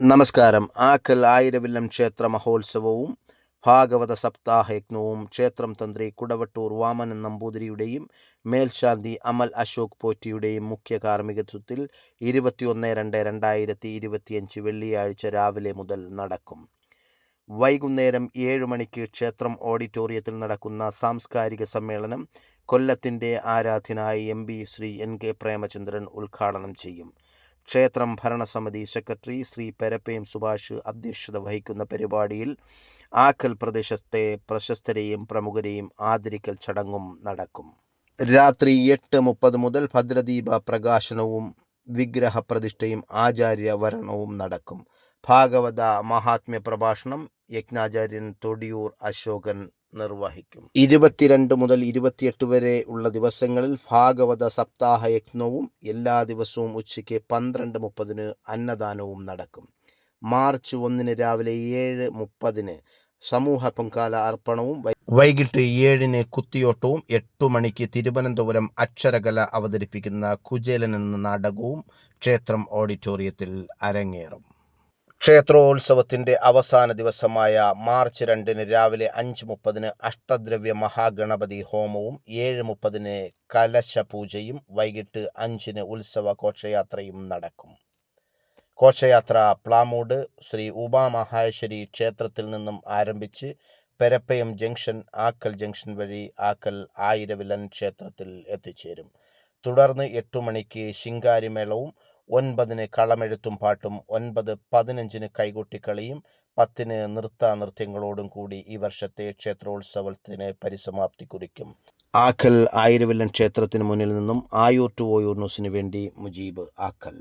നമസ്കാരം. ആക്കൽ ആയിരവില്ലം ക്ഷേത്ര മഹോത്സവവും ഭാഗവത സപ്താഹയജ്ഞവും ക്ഷേത്രം തന്ത്രി കുടവട്ടൂർ വാമനൻ നമ്പൂതിരിയുടെയും മേൽശാന്തി അമൽ അശോക് പോറ്റിയുടെയും മുഖ്യ കാർമ്മികത്വത്തിൽ ഇരുപത്തിയൊന്ന് രണ്ട് രണ്ടായിരത്തി ഇരുപത്തിയഞ്ച് വെള്ളിയാഴ്ച രാവിലെ മുതൽ നടക്കും. വൈകുന്നേരം ഏഴ് മണിക്ക് ക്ഷേത്രം ഓഡിറ്റോറിയത്തിൽ നടക്കുന്ന സാംസ്കാരിക സമ്മേളനം കൊല്ലത്തിന്റെ ആരാധനായി M Shri N K Premachandran ഉദ്ഘാടനം ചെയ്യും. ക്ഷേത്രം ഭരണസമിതി സെക്രട്ടറി ശ്രീ പെരപ്പേം സുഭാഷ് അധ്യക്ഷത വഹിക്കുന്ന പരിപാടിയിൽ ആക്കൽ പ്രദേശത്തെ പ്രശസ്തരെയും പ്രമുഖരെയും ആദരിക്കൽ ചടങ്ങും നടക്കും. രാത്രി എട്ട് മുപ്പത് മുതൽ ഭദ്രദീപ പ്രകാശനവും വിഗ്രഹ പ്രതിഷ്ഠയും ആചാര്യ വരണവും നടക്കും. ഭാഗവത മഹാത്മ്യ പ്രഭാഷണം യജ്ഞാചാര്യൻ തൊടിയൂർ അശോകൻ നിർവഹിക്കും. ഇരുപത്തിരണ്ട് മുതൽ ഇരുപത്തിയെട്ട് വരെ ഉള്ള ദിവസങ്ങളിൽ ഭാഗവത സപ്താഹ യജ്ഞവും എല്ലാ ദിവസവും ഉച്ചയ്ക്ക് പന്ത്രണ്ട് മുപ്പതിന് അന്നദാനവും നടക്കും. മാർച്ച് ഒന്നിന് രാവിലെ ഏഴ് മുപ്പതിന് സമൂഹ പൊങ്കാല അർപ്പണവും വൈകിട്ട് ഏഴിന് കുത്തിയോട്ടവും എട്ടു മണിക്ക് തിരുവനന്തപുരം അക്ഷരകല അവതരിപ്പിക്കുന്ന കുചേലൻ എന്ന നാടകവും ക്ഷേത്രം ഓഡിറ്റോറിയത്തിൽ അരങ്ങേറും. ക്ഷേത്രോത്സവത്തിന്റെ അവസാന ദിവസമായ മാർച്ച് രണ്ടിന് രാവിലെ അഞ്ച് മുപ്പതിന് അഷ്ടദ്രവ്യ മഹാഗണപതി ഹോമവും ഏഴ് മുപ്പതിന് കലശപൂജയും വൈകിട്ട് അഞ്ചിന് ഉത്സവ ഘോഷയാത്രയും നടക്കും. ഘോഷയാത്ര പ്ലാമൂട് ശ്രീ ഉമാമഹേശ്വരി ക്ഷേത്രത്തിൽ നിന്നും ആരംഭിച്ച് പെരപ്പയം ജംഗ്ഷൻ ആക്കൽ ജംഗ്ഷൻ വഴി ആക്കൽ ആയിരവിലൻ ക്ഷേത്രത്തിൽ എത്തിച്ചേരും. തുടർന്ന് എട്ടു മണിക്ക് ശിങ്കാരിമേളവും ഒൻപതിന് കളമെഴുത്തും പാട്ടും ഒൻപത് പതിനഞ്ചിന് കൈകൊട്ടിക്കളിയും പത്തിന് നൃത്ത നൃത്യങ്ങളോടും കൂടി ഈ വർഷത്തെ ക്ഷേത്രോത്സവത്തിന് പരിസമാപ്തി കുറിക്കും. ആക്കൽ ആയിരവില്ലൻ ക്ഷേത്രത്തിന് മുന്നിൽ നിന്നും ആയൂർ ടു ഓയൂർ ന്യൂസിന് വേണ്ടി മുജീബ് ആക്കൽ.